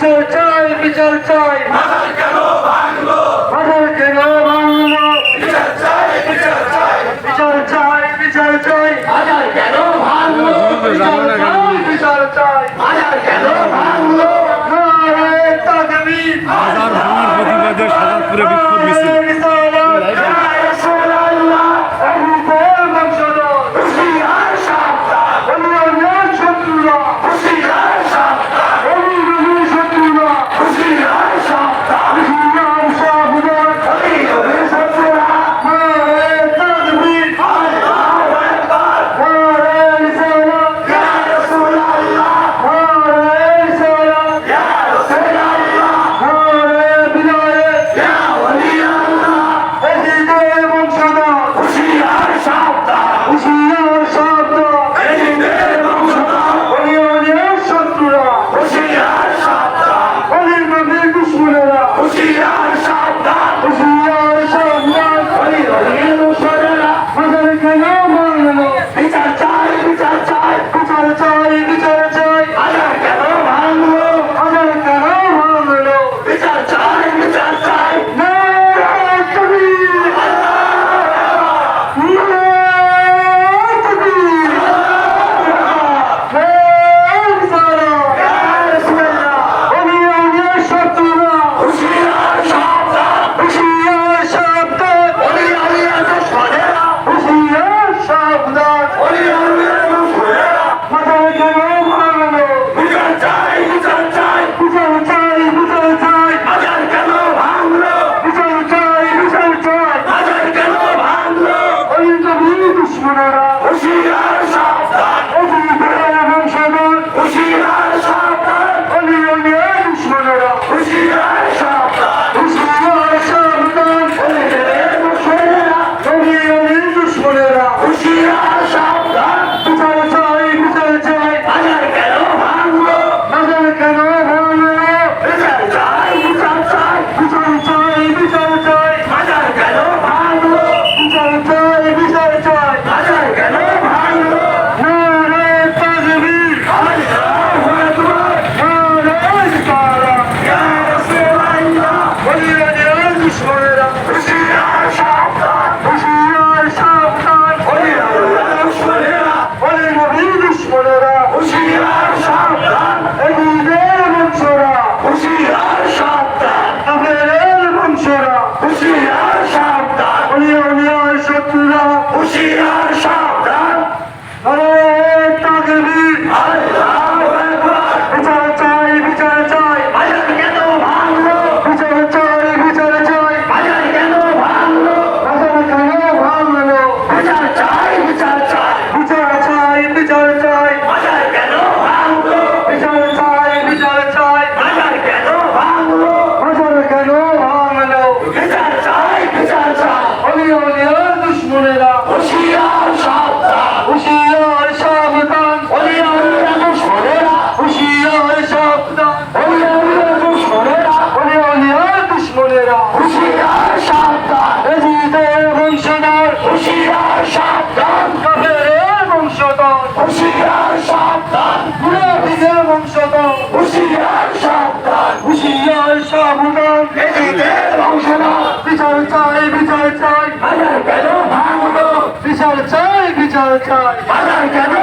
বিচার চাই বিচার চাই। বাদল কেন ভাঙলো? বাদল কেন ভাঙলো? বিচার চাই বিচার চাই। কেন ভাঙলো? বিচার চাই কেন ভাঙলো? নারে প্রতিবাদে সাজাদপুরে বিক্ষোভ মিছিল। 違う Tirar! হুশিয়ার সাবধান। এজিদের বংশধর হুশিয়ার সাবধান। কাফেরের বংশধর হুশিয়ার সাবধান। মুনাফিকের বংশধর হুশিয়ার সাবধান। হুশিয়ার সাবধান। এজিদের বংশধর বিচার চাই বিচার চাই। বাজার কেন ভাঙলো? বিচার চাই বিচার চাই। বাজার কেন